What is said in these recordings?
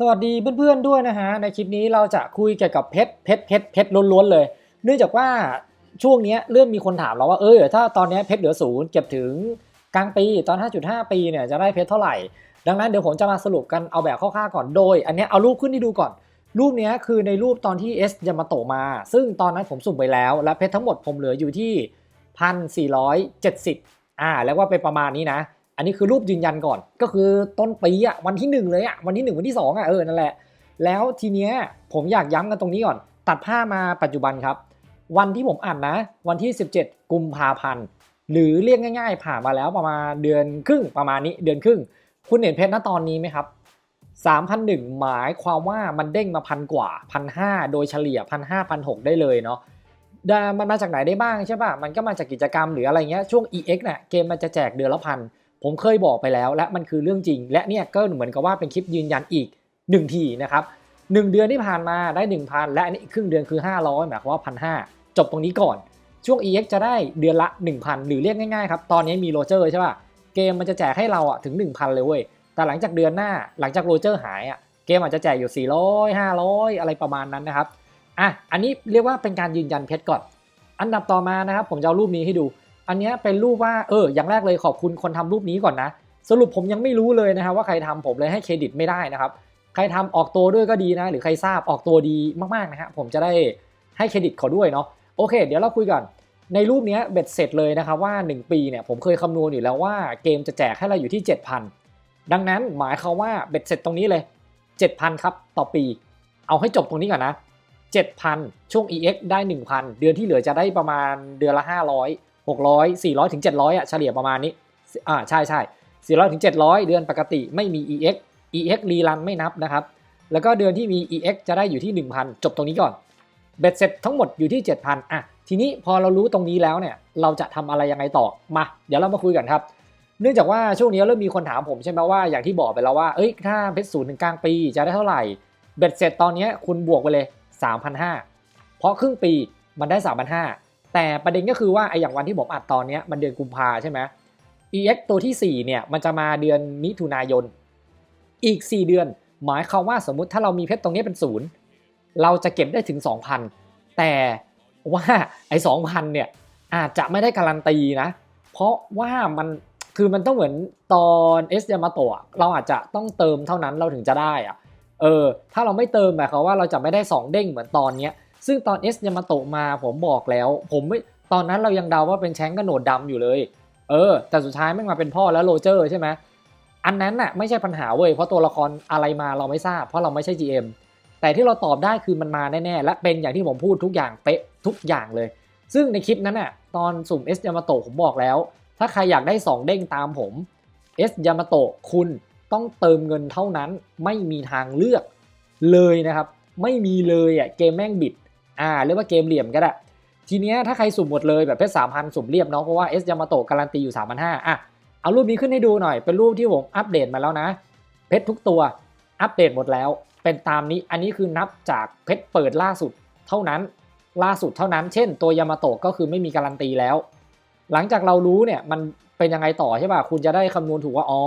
สวัสดีเพื่อนๆด้วยนะฮะในคลิปนี้เราจะคุยเกี่ยวกับเพชรเพชรเพชรเพชรล้วนๆเลย เนื่องจากว่าช่วงนี้เริ่มมีคนถามเราว่าเออถ้าตอนนี้เพชรเหลือศูนย์เก็บถึงกลางปีตอน 5.5 ปีเนี่ยจะได้เพชรเท่าไหร่ ดังนั้นเดี๋ยวผมจะมาสรุปกันเอาแบบคร่าวๆก่อนโดย อันนี้เอารูปขึ้นให้ดูก่อน รูปเนี้ยคือในรูปตอนที่ S ยามาโตมา ซึ่งตอนนั้นผมสุ่มไปแล้ว และเพชรทั้งหมดผมเหลืออยู่ที่ 1,470อ่าแล้วว่าเป็นประมาณนี้นะ อันนี้คือรูปยืนยันก่อน ก็คือต้นปีอะวันที่ 1 เลยอะวันที่ 1 วันที่ 2อะเออนั่นแหละ แล้วทีเนี้ยผมอยากย้ำกันตรงนี้ก่อน ตัดผ้ามาปัจจุบันครับ วันที่ผมอ่านนะ วันที่ 17 กุมภาพันธ์หรือเรียกง่าย ๆ ผ่านมาแล้วประมาณเดือนครึ่งประมาณนี้เดือนครึ่ง คุณเห็นเพชรณตอนนี้ไหมครับ3,001 หมายความว่ามันเด้งมาพันกว่าพันห้าโดยเฉลี่ยพันห้าพันหกได้เลยเนาะมันมาจากไหนได้บ้างใช่ป่ะ มันก็มาจากกิจกรรมหรืออะไรเงี้ยช่วง EX เนี่ยเกมมันจะแจกเดือนละพัน ผมเคยบอกไปแล้ว และมันคือเรื่องจริง และเนี่ยก็เหมือนกับว่าเป็นคลิปยืนยันอีก 1 ทีนะครับ1เดือนที่ผ่านมาได้ 1,000 และอันนี้อีกครึ่งเดือนคือ 500หมายความว่า1,500 จบตรงนี้ก่อน ช่วง EX จะได้เดือนละ 1,000 หรือเรียกง่ายๆครับ ตอนนี้มีโรเจอร์ใช่ป่ะ เกมมันจะแจกให้เราอะถึง 1,000 เลยเว้ย แต่หลังจากเดือนหน้าหลังจากโรเจอร์หายอะเกมอาจจะแจกอยู่ 400 500 อะไรประมาณนั้นนะครับอะอันนี้เรียกว่าเป็นการยืนยันเพชรก่อน อันดับต่อมานะครับผมจะเอารูปนี้ให้ดู อันนี้เป็นรูปว่าเอออย่างแรกเลยขอบคุณคนทำรูปนี้ก่อนนะ สรุปผมยังไม่รู้เลยนะครับว่าใครทำผมเลยให้เครดิตไม่ได้นะครับ ใครทำออกตัวด้วยก็ดีนะ หรือใครทราบออกตัวดีมากๆนะฮะผมจะได้ให้เครดิตเขาด้วยเนาะโอเค เดี๋ยวเราคุยกันในรูปนี้เบ็ดเสร็จเลยนะครับว่า 1 ปีเนี่ยผมเคยคำนวณอยู่แล้วว่าเกมจะแจกให้เราอยู่ที่ 7,000 ดังนั้นหมายควาว่าเบ็ดเสร็จตรงนี้เลย 7,000 ครับ ต่อปี เอาให้จบตรงนี้ก่อนนะ 7,000 ช่วง EX ได้ 1,000 เดือนที่เหลือจะได้ประมาณเดือนละ 500 600 400ถึง700อะเฉลี่ยประมาณนี้อ่าใช่ใช่400ถึง700 เดือนปกติไม่มี EX EX รีรันไม่นับนะครับ แล้วก็เดือนที่มี EX จะได้อยู่ที่ 1,000 จบตรงนี้ก่อน เบ็ดเสร็จทั้งหมดอยู่ที่ 7,000อะ ทีนี้พอเรารู้ตรงนี้แล้วเนี่ย เราจะทำอะไรยังไงต่อ มา เดี๋ยวเรามาคุยกันครับ เนื่องจากว่าช่วงนี้เริ่มมีคนถามผมใช่ไหมว่า อย่างที่บอกไปแล้วว่า เอ้ย ถ้าเพชรศูนย์ถึงกลางปีจะได้เท่าไหร่ เบ็ดเสร็จตอนนี้คุณบวกไปเลย 3,500 เพราะครึ่งปีมันได้ 3,500 แต่ประเด็นก็คือว่าไออย่างวันที่ผมอัดตอนนี้มันเดือนกุมภาใช่ไหม EX ตัวที่ 4 เนี่ย มันจะมาเดือนมิถุนายน อีก 4 เดือน หมายความว่าสมมุติถ้าเรามีเพชรตรงนี้เป็นศูนย์เราจะเก็บได้ถึง 2,000 แต่ว่าไอ้2,000เนี่ยอาจจะไม่ได้การันตีนะ เพราะว่ามันคือมันต้องเหมือนตอนเอสยามาโตะเราอาจจะต้องเติมเท่านั้นเราถึงจะได้อะเออถ้าเราไม่เติมหมายความว่าเราจะไม่ได้ 2 เด้งเหมือนตอนเนี้ย ซึ่งตอนเอสยามาโตะมาผมบอกแล้ว ผมไม่ตอนนั้นเรายังเดาว่าเป็นแชงกระโหนดดำอยู่เลย เออ แต่สุดท้ายไม่มาเป็นพ่อแล้วโรเจอร์ใช่ไหมอันนั้นน่ะไม่ใช่ปัญหาเว้ยเพราะตัวละครอะไรมาเราไม่ทราบ เพราะเราไม่ใช่ GM แต่ที่เราตอบได้คือมันมาแน่ๆและเป็นอย่างที่ผมพูดทุกอย่างเป๊ะทุกอย่างเลย ซึ่งในคลิปนั้นน่ะตอนสุ่ม S ยามาโตะผมบอกแล้ว ถ้าใครอยากได้ 2 เด้งตามผม S ยามาโตะคุณต้องเติมเงินเท่านั้นไม่มีทางเลือกเลยนะครับ ไม่มีเลยอะเกมแม่งบิด อ่าเรียกว่าเกมเหลี่ยมก็ได้ ทีเนี้ยถ้าใครสุ่มหมดเลยแบบเพชรสามพันสุ่มเรียบเนาะเพราะว่า S ยามาโตะการันตีอยู่3 5 0 0อะเอารูปนี้ขึ้นให้ดูหน่อยเป็นรูปที่ผมอัปเดตมาแล้วนะ เพชรทุกตัวอัปเดตหมดแล้ว เป็นตามนี้อันนี้คือนับจากเพชรเปิดล่าสุดเท่านั้นล่าสุดเท่านั้น เช่น ตัวยามาโตะก็คือไม่มีการันตีแล้ว หลังจากเรารู้เนี่ยมันเป็นยังไงต่อใช่ป่ะคุณจะได้คำนวณถูกว่าอ๋อ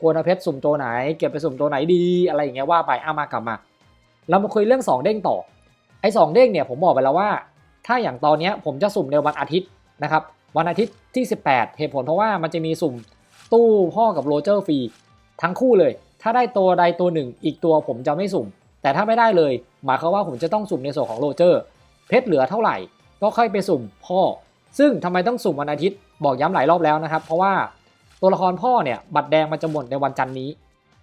ควรเอาเพชรสุ่มตัวไหน เก็บไปสุ่มตัวไหนดีอะไรอย่างเงี้ยว่าไปเอามากลับมา เรามาคุยเรื่อง 2 เด้งต่อ ไอ้สเด้งเนี่ยผมบอกไปแล้วว่า ถ้าอย่างตอนนี้ผมจะสุ่มในวันอาทิตย์นะครับวันอาทิตย์ที่ 18 เหตุผลเพราะว่ามันจะมีสุ่มตู้พ่อกับโรเจอร์ฟรีทั้งคู่เลย ถ้าได้ตัวใดตัวหนึ่ง อีกตัวผมจะไม่สุ่ม แต่ถ้าไม่ได้เลย หมายความว่าผมจะต้องสุ่มในส่วนของโรเจอร์เพชรเหลือเท่าไหร่ ก็ค่อยไปสุ่มพ่อ ซึ่งทำไมต้องสุ่มวันอาทิตย์บอกย้ำหลายรอบแล้วนะครับ เพราะว่าตัวละครพ่อเนี่ยบัตรแดงมันจะหมดในวันจันนี้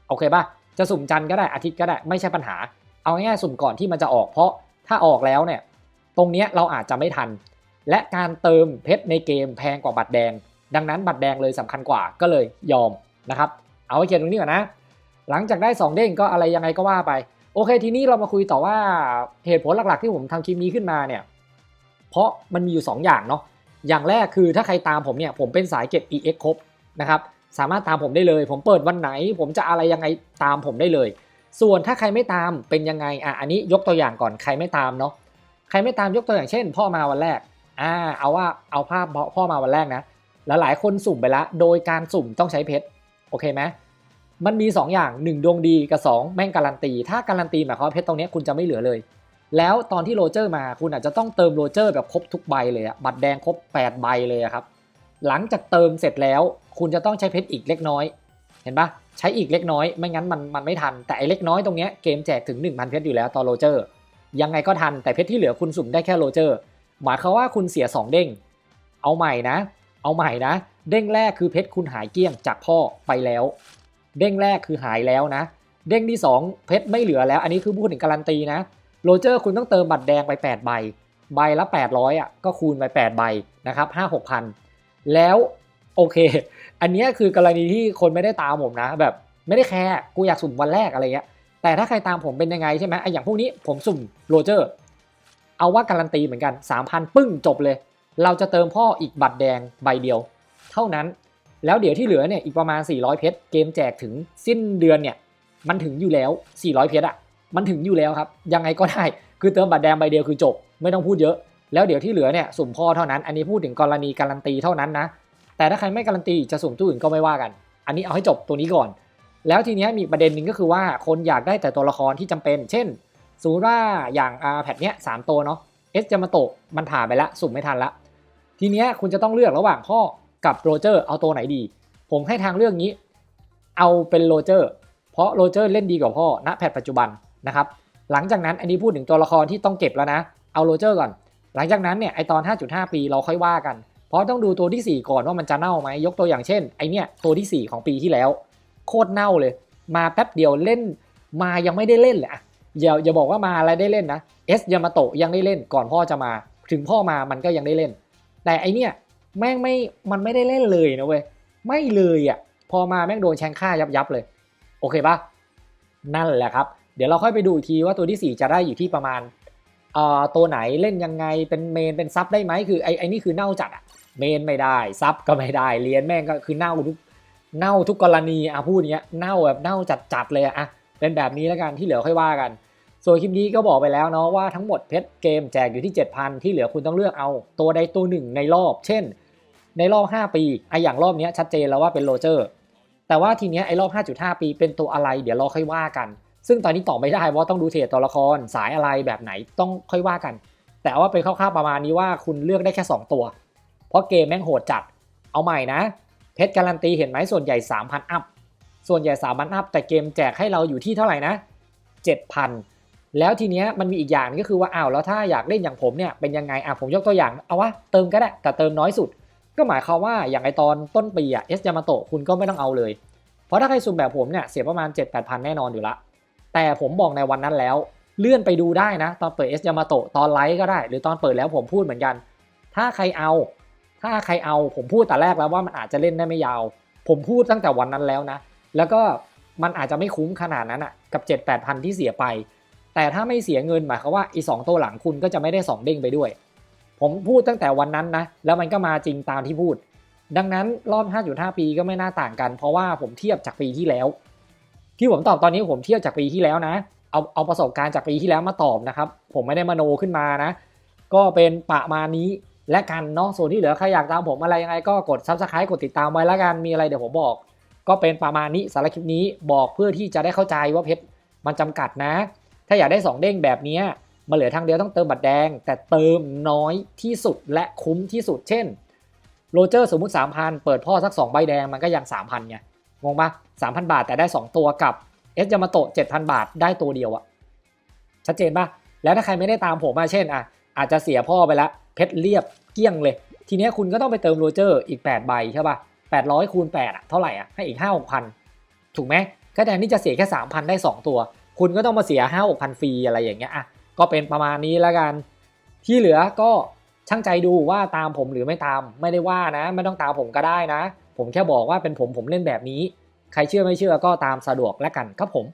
โอเคป่ะจะสุ่มจันทร์ก็ได้อาทิตย์ก็ได้ไม่ใช่ปัญหา เอาง่ายๆสุ่มก่อนที่มันจะออกเพราะ ถ้าออกแล้วเนี่ยตรงนี้เราอาจจะไม่ทัน และการเติมเพชรในเกมแพงกว่าบัตรแดง ดังนั้นบัตรแดงเลยสำคัญกว่าก็เลยยอมนะครับ เอาไว้เขียนตรงนี้ก่อนนะ หลังจากได้ 2 เด้งก็อะไรยังไงก็ว่าไป โอเค ทีนี้เรามาคุยต่อว่าเหตุผลหลักๆที่ผมทำคลิปนี้ขึ้นมาเนี่ย เพราะมันมีอยู่ 2 อย่างเนาะ อย่างแรกคือถ้าใครตามผมเนี่ยผมเป็นสายเก็บ EX ครบนะครับ สามารถตามผมได้เลย ผมเปิดวันไหน ผมจะอะไรยังไงตามผมได้เลย ส่วนถ้าใครไม่ตามเป็นยังไงอะอันนี้ยกตัวอย่างก่อนใครไม่ตามเนาะใครไม่ตามยกตัวอย่างเช่น พ่อมาวันแรกอ่าเอาว่าเอาภาพพ่อมาวันแรกนะแล้วหลายคนสุ่มไปล้วโดยการสุ่มต้องใช้เพชรโอเคไหมมันมี 2 อย่าง 1 ดวงดีกับ 2 แม่งการันตี ถ้าการันตีหมายความว่าเพชรตรงนี้คุณจะไม่เหลือเลย แล้วตอนที่โรเจอร์มาคุณอาจจะต้องเติมโรเจอร์แบบครบทุกใบเลยอะบัตรแดงครบ 8 ใบเลยครับ หลังจากเติมเสร็จแล้ว คุณจะต้องใช้เพชรอีกเล็กน้อย เห็นปะใช้อีกเล็กน้อยไม่งั้นมันมันไม่ทัน แต่ไอ้เล็กน้อยตรงเนี้ยเกมแจกถึง 1,000 เพชรอยู่แล้วต่อโรเจอร์ ยังไงก็ทันแต่เพชรที่เหลือคุณสุ่มได้แค่โรเจอร์ หมายความว่าคุณเสีย 2 เด้ง เอาใหม่นะ เอาใหม่นะ เด้งแรกคือเพชรคุณหายเกลี้ยงจากพ่อไปแล้ว เด้งแรกคือหายแล้วนะ เด้งที่ 2 เพชรไม่เหลือแล้ว อันนี้คือพูดถึงการันตีนะโรเจอร์คุณต้องเติมบัตรแดงไป 8 ใบ ใบละ 800อะก็คูณไป 8 ใบนะครับ5 6พันแล้วโอเค อันนี้คือกรณีที่คนไม่ได้ตามผมนะ แบบไม่ได้แคร์กูอยากสุ่มวันแรกอะไรเงี้ยแต่ถ้าใครตามผมเป็นยังไงใช่ไหมไออย่างพวกนี้ผมสุ่มโรเจอร์เอาว่าการันตีเหมือนกัน 3,000 ปึ้งจบเลย เราจะเติมพ่ออีกบัตรแดงใบเดียว เท่านั้นแล้วเดี๋ยวที่เหลือเนี่ยอีกประมาณ 400 เพชรเกมแจกถึงสิ้นเดือนเนี่ยมันถึงอยู่แล้ว 400 เพชรอะมันถึงอยู่แล้วครับ ยังไงก็ได้ คือเติมบัตรแดงใบเดียวคือจบ ไม่ต้องพูดเยอะ แล้วเดี๋ยวที่เหลือเนี่ยสุ่มพ่อเท่านั้น อันนี้พูดถึงกรณีการันตีเท่านั้นนะ แต่ถ้าใครไม่การันตีจะสุ่มตู้อื่นก็ไม่ว่ากัน อันนี้เอาให้จบตัวนี้ก่อน แล้วทีนี้มีประเด็นหนึ่งก็คือว่าคนอยากได้แต่ตัวละครที่จำเป็น เช่นสมมติว่าอย่างอาแพทเนี้ยสามตัวเนาะเอสยามาโตะมันผ่าไปละสุ่มไม่ทันละ ทีเนี้ยคุณจะต้องเลือกระหว่างพ่อกับโรเจอร์เอาตัวไหนดี ผมให้ทางเลือกนี้ เอาเป็นโรเจอร์เพราะโรเจอร์เล่นดีกว่าพ่อณแพทปัจจุบันนะครับหลังจากนั้นอันนี้พูดถึงตัวละครที่ต้องเก็บแล้วนะ เอาโรเจอร์ก่อน หลังจากนั้นเนี่ยไอตอน 5.5 ปีเราค่อยว่ากัน ราะต้องดูตัวที่ 4 ก่อนว่ามันจะเน่าไหมยกตัวอย่างเช่นไอเนี่ยตัวที่ 4 ของปีที่แล้ว โคตรเน่าเลย มาแป๊บเดียวเล่น มายังไม่ได้เล่นเลยอะอย่าอย่าบอกว่ามาอะไรได้เล่นนะเอสยามาโตะยังได้เล่นก่อนพ่อจะมา ถึงพ่อมามันก็ยังได้เล่น แต่ไอเนี่ยแม่งไม่มันไม่ได้เล่นเลยนะเว้ยไม่เลยอะ่ะพอมาแม่งโดนแชงค่ายับยับเลย โอเคปะนั่นแหละครับ เดี๋ยวเราค่อยไปดูอีกทีว่าตัวที่ 4 จะได้อยู่ที่ประมาณเอ่อตัวไหนเล่นยังไงเป็นเมนเป็นซับได้ไหมคือไอไอนี่คือเน่าจัดอะ เมนไม่ได้ซับก็ไม่ได้เรียนแม่งก็คือเน่าทุกเน่าทุกกรณีอะพูดอย่างเงี้ยเน่าแบบเน่าจัดจัดๆเลยอะอะเป็นแบบนี้แล้วกันที่เหลือค่อยว่ากัน ส่วนคลิปนี้ก็บอกไปแล้วเนาะว่าทั้งหมดเพชรเกมแจกอยู่ที่ 7,000 ที่เหลือคุณต้องเลือกเอาตัวใดตัวหนึ่งในรอบ เช่น ในรอบ 5 ปีไออย่างรอบนี้ชัดเจนแล้วว่าเป็นโรเจอร์แต่ว่าทีเนี้ยไอรอบ 5.5 ปีเป็นตัวอะไรเดี๋ยวเราค่อยว่ากัน ซึ่งตอนนี้ตอบไม่ได้เพราต้องดูเทรดตัวละครสายอะไรแบบไหนต้องค่อยว่ากัน แต่ว่าเป็นคร่าวๆประมาณนี้ว่าคุณเลือกได้แค่ 2 ตัว เพราะเกมแม่งโหดจัด เอาใหม่นะ เพชรการันตีเห็นไหมส่วนใหญ่ 3,000 อัพ ส่วนใหญ่ 3,000 อัพ แต่เกมแจกให้เราอยู่ที่เท่าไหร่นะ 7,000 แล้วทีเนี้ยมันมีอีกอย่างก็คือว่าอ้าวแล้วถ้าอยากเล่นอย่างผมเนี่ยเป็นยังไงอะผมยกตัวอย่างเอาวะเติมก็ได้แต่เติมน้อยสุด ก็หมายความว่าอย่างไอตอนต้นปีอะเอสยามาโตะคุณก็ไม่ต้องเอาเลย เพราะถ้าใครซุ่มแบบผมเนี่ยเสียประมาณ 7-8พันแน่นอนอยู่ละแต่ผมบอกในวันนั้นแล้วเลื่อนไปดูได้นะ ตอนเปิดเอสยามาโตะตอนไลฟ์ก็ได้ หรือตอนเปิดแล้วผมพูดเหมือนกัน ถ้าใครเอา ถ้าใครเอาผมพูดแต่แรกแล้วว่ามันอาจจะเล่นได้ไม่ยาว ผมพูดตั้งแต่วันนั้นแล้วนะ แล้วก็มันอาจจะไม่คุ้มขนาดนั้นอะกับ 7-8พันที่เสียไป แต่ถ้าไม่เสียเงินหมายความว่าอีสองตัวหลังคุณก็จะไม่ได้สองเด้งไปด้วย ผมพูดตั้งแต่วันนั้นนะ แล้วมันก็มาจริงตามที่พูด ดังนั้นรอบ 5.5 ปีก็ไม่น่าต่างกัน เพราะว่าผมเทียบจากปีที่แล้ว ที่ผมตอบตอนนี้ผมเทียบจากปีที่แล้วนะ เอาเอาประสบการณ์จากปีที่แล้วมาตอบนะครับ ผมไม่ได้มโนขึ้นมานะ ก็เป็นประมาณนี้ และกันเนาะส่วนที่เหลือใครอยากตามผมอะไรยังไงก็กด subscribe กดติดตามไว้แล้วกันมีอะไรเดี๋ยวผมบอก ก็เป็นประมาณนี้สารคลิปนี้บอกเพื่อที่จะได้เข้าใจว่าเพชรมันจำกัดนะ ถ้าอยากได้ 2 เด้งแบบนี้มาเหลือทางเดียวต้องเติมบัตรแดง แต่เติมน้อยที่สุดและคุ้มที่สุด เช่นโรเจอร์สมมุติ 3,000 เปิดพ่อสัก 2 ใบแดงมันก็ยัง 3,000ไงงงปะ3,000 บาทแต่ได้ 2 ตัวกับเอสยามาโตะ7,000 บาทได้ตัวเดียวอะชัดเจนปะแล้วถ้าใครไม่ได้ตามผมมาเช่นอะ อาจจะเสียพ่อไปแล้ว เพชรเรียบเกี้ยงเลย ทีนี้คุณก็ต้องไปเติมโรเจอร์อีก 8 ใบใช่ปะ800คูณ8อะเท่าไหร่อะให้อีก 5 6 0 0 ถูกไหมก็แทนที่จะเสียแค่ 3,000 ได้ 2 ตัว คุณก็ต้องมาเสีย 5 6 0 0 ฟรีอะไรอย่างเงี้ยอะก็เป็นประมาณนี้แล้วกัน ที่เหลือก็ช่างใจดูว่าตามผมหรือไม่ตามไม่ได้ว่านะ ไม่ต้องตามผมก็ได้นะ ผมแค่บอกว่าเป็นผมผมเล่นแบบนี้ ใครเชื่อไม่เชื่อก็ตามสะดวกแล้วกันครับผม